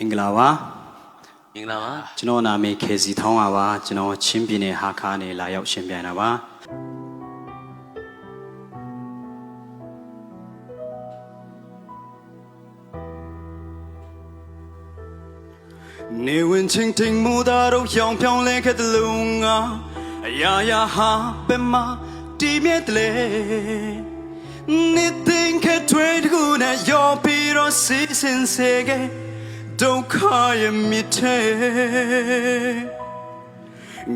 မင်္ဂလာပါမင်္ဂလာပါကျွန်တော်နာမည်ခေစီထောင်းပါပါကျွန်တော်ချင်းပြည်နယ်ဟာခါနေလာရောက်ရှင်ပြန်တာပါနေဝင်ချင်း ting မူတာတို့ရောင်ပြောင်းလဲခဲ့တဲ့လုံငါအရာရာဟာဘယ်မှာတည်မြဲတယ်လဲနေတင်ခဲ့ထွေးတကူနဲ့ရောပြီးတော့စီစင်စေခဲ့ ဒုက္ခရဲ့မြစ်ထဲ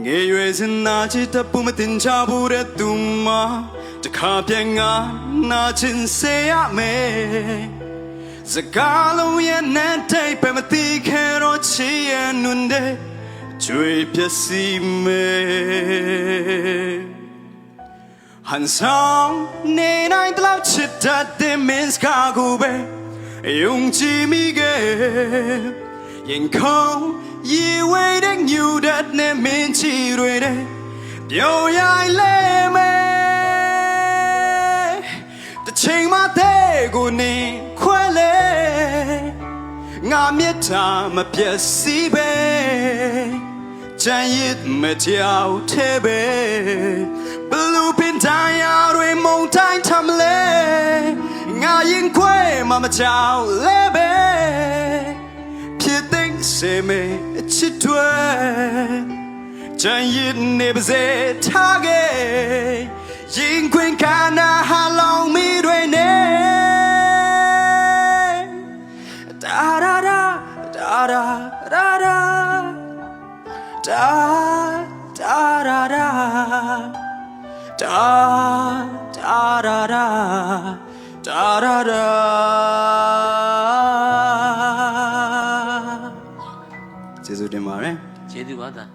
ငယ်ရွယ်စင်နာချစ်တပူမတင်ချဘူးတဲ့သူမတခါပြန်ငါနာချင်စေရမယ်စကားလုံးရဲ့နဲ့တိတ်ပဲမသိခဲ့တော့ချီရဲ့နွန်းတဲ့ကျွေးပျက်စီးမယ်ဟန်ဆောင်နေနိုင်တလောက်ချစ်တတ်တဲ့မင်းစကားကိုပဲ ယုံကြည်မိခဲ့ရင်ခုန်ရေဝဲတဲ့ညူတတ်နဲ့မင်းချီတွေတဲ့ပြောင်းရိုင်းလဲမယ်တစ်ချိန်မှတဲ့ကိုနေခွဲလေငါမြတ်တာမပြတ်စီးပဲချမ်းရစ်မ မမကြောက်လဲပဲဖြစ်သိမ်းစေမေအချစ်တွေချမ်းရစ်နေပါစေထားခဲ့ရင်ခွင်ခန္ဓာဟာလောင်မိတွေနဲ့ဒါရာရာဒါရာရာရာဒါဒါရာရာဒါဒါရာရာဒါရာရာ ကျေးဇူးတင်ပါတယ်ကျေးဇူးပါသား